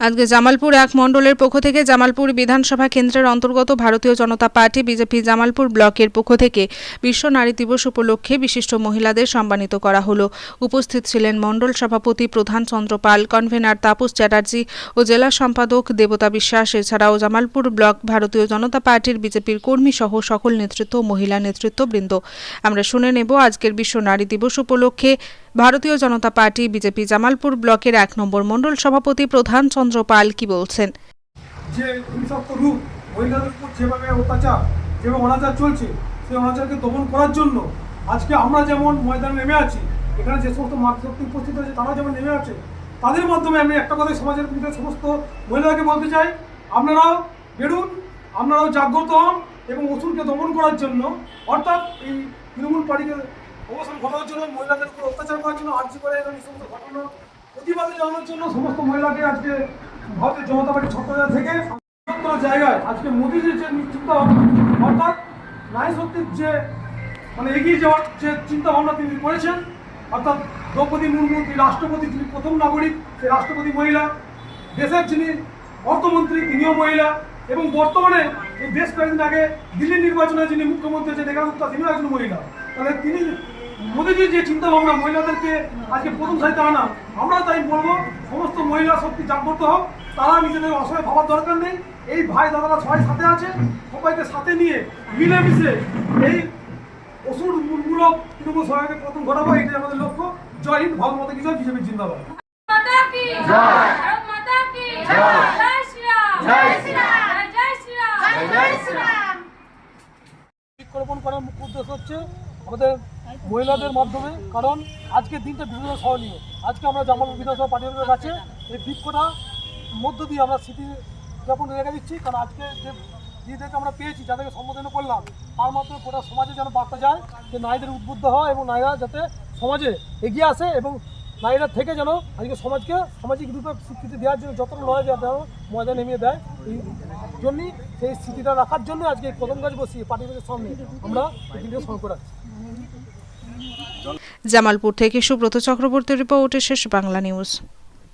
আজকে জামালপুর এক মণ্ডলের পক্ষ থেকে জামালপুর বিধানসভা কেন্দ্রের অন্তর্গত ভারতীয় জনতা পার্টি বিজেপি জামালপুর ব্লকের পক্ষ থেকে বিশ্ব নারী দিবস উপলক্ষে বিশিষ্ট মহিলাদের সম্মানিত করা হলো। উপস্থিত ছিলেন মণ্ডল সভাপতি প্রধান চন্দ্রপাল কনভেনার তাপস চ্যাটার্জি ও জেলা সম্পাদক দেবতা বিশ্বাস। এছাড়াও জামালপুর ব্লক ভারতীয় জনতা পার্টির বিজেপির কর্মী সহ সকল নেতৃত্ব মহিলা নেতৃত্ববৃন্দ। আমরা শুনে নেব আজকের বিশ্ব নারী দিবস উপলক্ষে ভারতীয় জনতা পার্টি বিজেপি জামালপুর ব্লকের এক নম্বর মণ্ডল সভাপতি প্রধান চন্দ্র পাল কি বলছেন? যে রূপ মহিলাদের যেভাবে অত্যাচার, যেভাবে অনাচার চলছে, সেই অনাচারকে দমন করার জন্য আজকে আমরা যেমন ময়দানে নেমে আছি, এখানে যে সমস্ত মাতৃশক্তি উপস্থিত আছে, তারা যেমন নেমে আছে, তাদের মাধ্যমে আমি একটা কথাই সমাজের মধ্যে সমস্ত মহিলাদেরকে বলতে চাই আপনারাও বেরুন, আপনারাও জাগ্রত হন এবং ওষুধকে দমন করার জন্য, অর্থাৎ এই তৃণমূল পার্টিকে অবসান ঘটানোর জন্য, মহিলাদের উপর অত্যাচার করার জন্য, আর্জি করে এবং এই সমস্ত ঘটনা প্রতিবাদে জানানোর জন্য সমস্ত মহিলাকে আজকে ভারতীয় জনতা পার্টি ছত্রছায়া থেকে জায়গায় আজকে মোদীজির যে চিন্তা ভাবনা, অর্থাৎ নারী শক্তির যে মানে এগিয়ে যাওয়ার যে চিন্তা ভাবনা তিনি করেছেন, অর্থাৎ দ্রৌপদী মুর্মু, তিনি রাষ্ট্রপতি, যিনি প্রথম নাগরিক সেই রাষ্ট্রপতি মহিলা, দেশের যিনি অর্থমন্ত্রী, তিনিও মহিলা, এবং বর্তমানে এই বেশ কয়েকদিন আগে দিল্লি নির্বাচনে যিনি মুখ্যমন্ত্রী হয়েছে রেখা গুপ্তা তিনিও একজন মহিলা। তাহলে তিনি মোদীজির যে চিন্তা ভাবনা মহিলাদেরকে আজকে প্রথম সারিতে আনা আমরা তাই বলব সমস্ত মহিলা শক্তি জাগ্রত হোক তারা নিজেদের অসহায় ভাবার দরকার নেই। এই ভাই দাদারা সবাই সাথে আছে সবাইকে সাথে নিয়ে মিলেমিশে এই ওষুধ মূলক তৃণমূল সবাইকে প্রথম ঘটাবো এটাই আমাদের লক্ষ্য। জয় হিন্দ ভারত মাতা হিসেবে বিজেপির জিন্দাবাদ। বৃক্ষরোপণ করার মুখ্য উদ্দেশ্য হচ্ছে আমাদের মহিলাদের মাধ্যমে, কারণ আজকে দিনটা বিভিন্ন স্মরণীয়। আজকে আমরা জামাল বিধানসভা পার্টির কাছে এই বৃক্ষটা মধ্য দিয়ে আমরা স্মৃতি যাপন রেখে দিচ্ছি, কারণ আজকে যে দিদিদেরকে আমরা পেয়েছি, যাদেরকে সম্বোধন করলাম, তার মাধ্যমে গোটা সমাজে যেন বার্তা যায় যে নারীদের উদ্বুদ্ধ হয় এবং নারীরা যাতে সমাজে এগিয়ে আসে এবং নারীরা থেকে যেন আজকে সমাজকে সামাজিক রূপে স্বীকৃতি দেওয়ার জন্য যতটা লড়াই দেওয়া যেন ময়দা নেমে দেয় এই জন্যই সেই স্মৃতিটা রাখার জন্য আজকে এই কদম গাছ বসিয়ে পার্টিদের সামনে আমরা রাখছি জামালপুর থেকে সুব্রত চক্রবর্তী রিপোর্টে, শেষ বাংলা নিউজ।